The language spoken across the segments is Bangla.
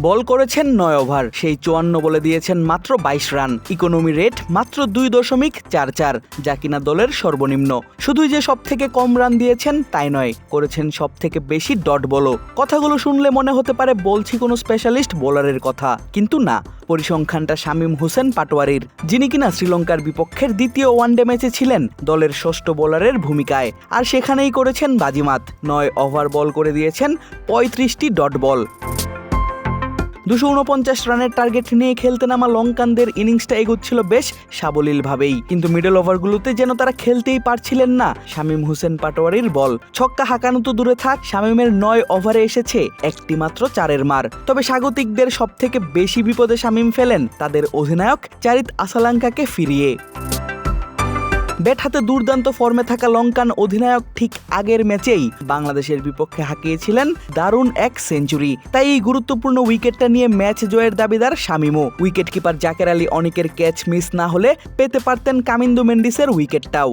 বল করেছেন নয় ওভার। সেই চুয়ান্ন বলে দিয়েছেন মাত্র বাইশ রান। ইকোনমি রেট মাত্র দুই দশমিক চার চার, যা কিনা দলের সর্বনিম্ন। শুধুই যে সব থেকে কম রান দিয়েছেন তাই নয়, করেছেন সব থেকে বেশি ডট বলও। কথাগুলো শুনলে মনে হতে পারে বলছি কোনো স্পেশালিস্ট বোলারের কথা। কিন্তু না, পরিসংখ্যানটা শামীম হোসেন পাটোয়ারির, যিনি কিনা শ্রীলঙ্কার বিপক্ষের দ্বিতীয় ওয়ানডে ম্যাচে ছিলেন দলের ষষ্ঠ বোলারের ভূমিকায়। আর সেখানেই করেছেন বাজিমাত। নয় ওভার বল করে দিয়েছেন পঁয়ত্রিশটি ডট বল। দুশো উনপঞ্চাশ রানের টার্গেট নিয়ে খেলতে নামা লঙ্কানদের ইনিংসটা এগোচ্ছিল বেশ সাবলীলভাবেই। কিন্তু মিডল ওভারগুলোতে যেন তারা খেলতেই পারছিলেন না শামীম হোসেন পাটোয়ারির বল। ছক্কা হাঁকানো তো দূরে থাক, শামীমের নয় ওভারে এসেছে একটি মাত্র চারের মার। তবে স্বাগতিকদের সব থেকে বেশি বিপদে শামীম ফেলেন তাদের অধিনায়ক চারিত আসালাঙ্কাকে ফিরিয়ে। ব্যাট হাতে দুর্দান্ত ফর্মে থাকা লঙ্কান অধিনায়ক ঠিক আগের ম্যাচেই বাংলাদেশের বিপক্ষে হাঁকিয়েছিলেন দারুণ এক সেঞ্চুরি। তাই এই গুরুত্বপূর্ণ উইকেটটা নিয়ে ম্যাচ জয়ের দাবিদার শামিমও উইকেট কিপার জাকের আলী অনেকের ক্যাচ মিস না হলে পেতে পারতেন কামিন্দু মেন্ডিসের উইকেটটাও।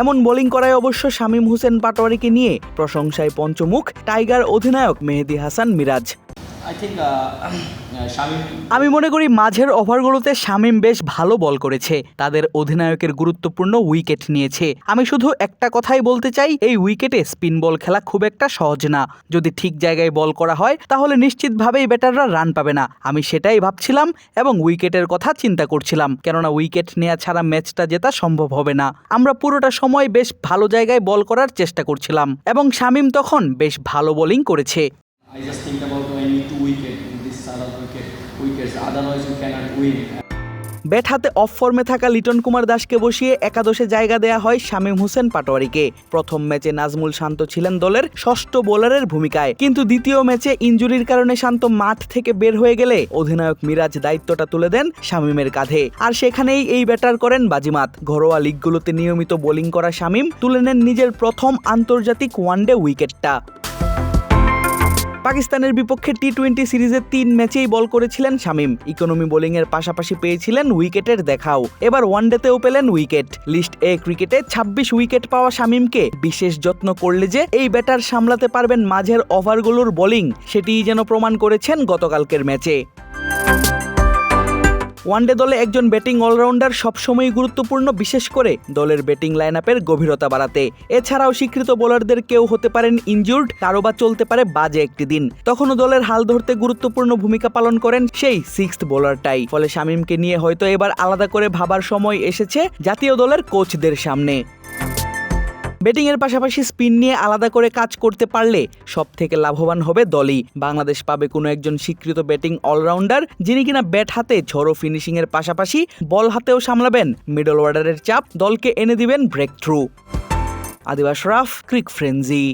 এমন বোলিং করায় অবশ্য শামীম হোসেন পাটোয়ারিকে নিয়ে প্রশংসায় পঞ্চমুখ টাইগার অধিনায়ক মেহেদি হাসান মিরাজ। Uh, uh, আমি মনে করি মাঝের ওভারগুলোতে শামীম বেশ ভালো বল করেছে। তাদের অধিনায়কের গুরুত্বপূর্ণ উইকেট নিয়েছে। আমি শুধু একটা কথাই বলতে চাই এই উইকেটে স্পিন বল খেলা খুব একটা সহজ না। যদি ঠিক জায়গায় বল করা হয় তাহলে নিশ্চিতভাবেই ব্যাটাররা রান পাবে না। আমি সেটাই ভাবছিলাম এবং উইকেটের কথা চিন্তা করছিলাম কেননা উইকেট নেওয়া ছাড়া ম্যাচটা জেতা সম্ভব হবে না। আমরা পুরোটা সময় বেশ ভালো জায়গায় বল করার চেষ্টা করছিলাম এবং শামিম তখন বেশ ভালো বোলিং করেছে। Wickets. Otherwise. ব্যাট হাতে অফ ফর্মে থাকা লিটন কুমার দাসকে বসিয়ে একাদশে জায়গা দেয়া হয় শামীম হোসেন পাটোয়ারিকে প্রথম ম্যাচে নাজমুল শান্ত ছিলেন দলের ষষ্ঠ বোলারের ভূমিকায় কিন্তু দ্বিতীয় ম্যাচে ইঞ্জুরির কারণে শান্ত মাঠ থেকে বের হয়ে গেলে অধিনায়ক মিরাজ দায়িত্বটা তুলে দেন শামীমের কাঁধে আর সেখানেই এই ব্যাটার করেন বাজিমাত ঘরোয়া লিগগুলোতে নিয়মিত বোলিং করা শামীম তুলে নেন নিজের প্রথম আন্তর্জাতিক ওয়ানডে উইকেটটা পাকিস্তানের বিপক্ষে টি টোয়েন্টি সিরিজের তিন ম্যাচেই বল করেছিলেন শামিম। ইকোনমি বোলিংয়ের পাশাপাশি পেয়েছিলেন উইকেটের দেখাও। এবার ওয়ানডেতেও পেলেন উইকেট। লিস্ট এ ক্রিকেটে ২৬ উইকেট পাওয়া শামিমকে বিশেষ যত্ন করলে যে এই ব্যাটার সামলাতে পারবেন মাঝের ওভারগুলোর বোলিং, সেটিই যেন প্রমাণ করেছেন গতকালকের ম্যাচে। ওয়ানডে দলে একজন ব্যাটিং অলরাউন্ডার সবসময় গুরুত্বপূর্ণ, বিশেষ করে দলের ব্যাটিং লাইন আপের গভীরতা বাড়াতে। এছাড়াও স্বীকৃত বোলারদের কেউ হতে পারেন ইনজুর্ড কারও বা চলতে পারে বাজে একটি দিন। তখনও দলের হাল ধরতে গুরুত্বপূর্ণ ভূমিকা পালন করেন সেই সিক্স বোলারটাই ফলে শামীমকে নিয়ে হয়তো এবার আলাদা করে ভাবার সময় এসেছে জাতীয় দলের কোচদের সামনে। ব্যাটিংয়ের পাশাপাশি স্পিন নিয়ে আলাদা করে কাজ করতে পারলে সব থেকে লাভবান হবে দলই। বাংলাদেশ পাবে কোনো একজন স্বীকৃত ব্যাটিং অলরাউন্ডার, যিনি কিনা ব্যাট হাতে ঝড়ো ফিনিশিংয়ের পাশাপাশি বল হাতেও সামলাবেন। মিডল অর্ডারের চাপ দলকে এনে দিবেন ব্রেক থ্রু আদিবাস রাফ, ক্রিক ফ্রেন্জি